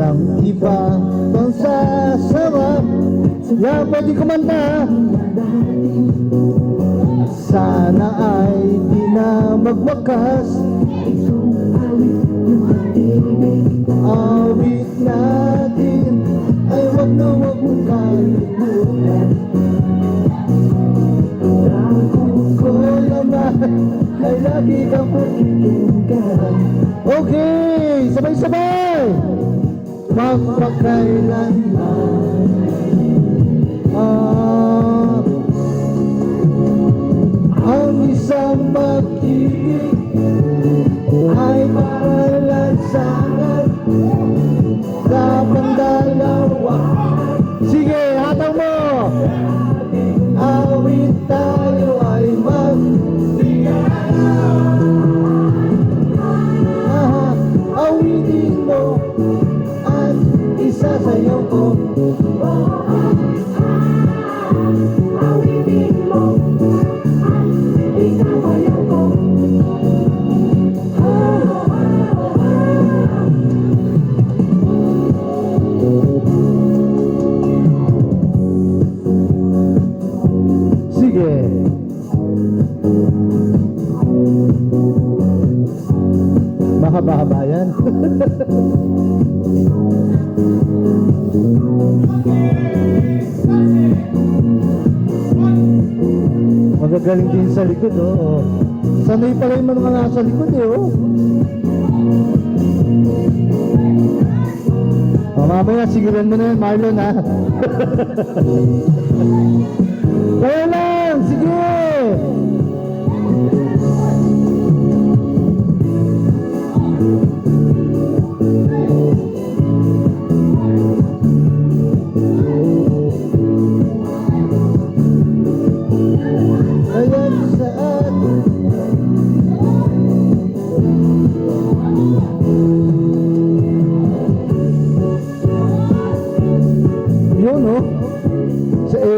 Walang iba pang sasama Yan, pwede kumanta. Sana ay di na magwakas. Awit natin ay wag na wag mong kalimutan Ko naman ay lagi kang pakikinggan Okay, sabay-sabay Magpakailanman Ah, ang isang pag-ibig ay paralan sa akin way you go. Mahaba-haba yan Magagaling din sa likod, oh. oh. Sanay pala yung mga nasa likod, eh, oh. Oh, mamaya, sigilan mo na yan, Marlon, ha? Kaya lang,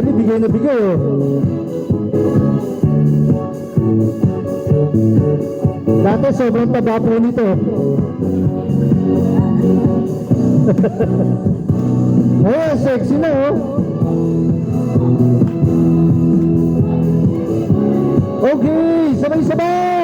Ellie, bigay na bigay, oh. Dati, sobrang taba po nito. Ngayon, sexy na, oh. Okay, sabay-sabay!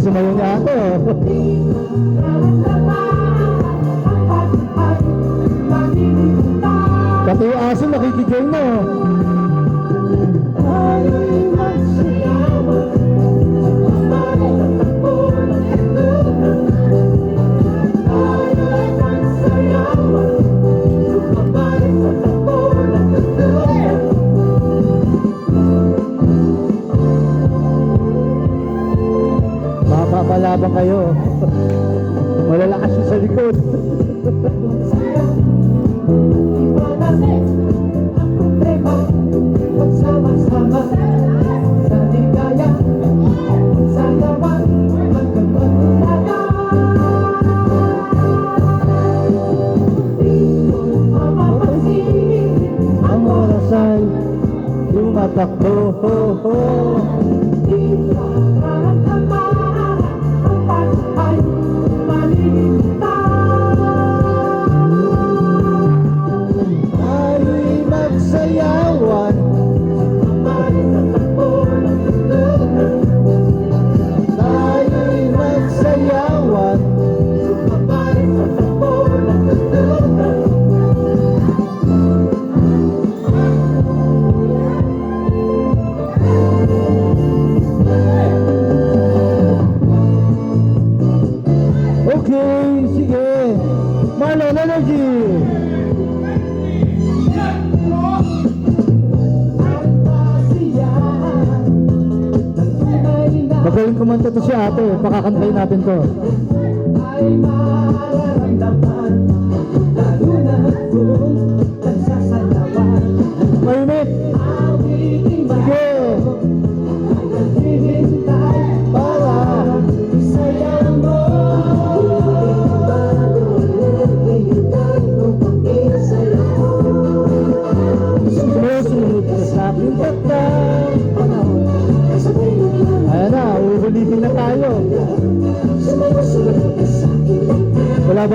Sumayaw niya ako Pati yung aso nakikigay na Mapapalabang kayo? Malalakas yung sa likod. Sama-sama sa ligaya, Magaling kumanta to si ate. Pakakantayin natin to. ay mararamdaman Lalo na kung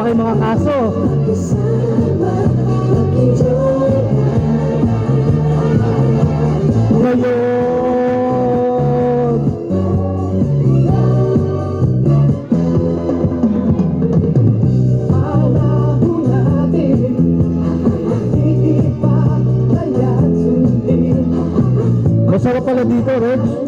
Kayong mga kaso? Ngayon. Masarap pala dito, Reg.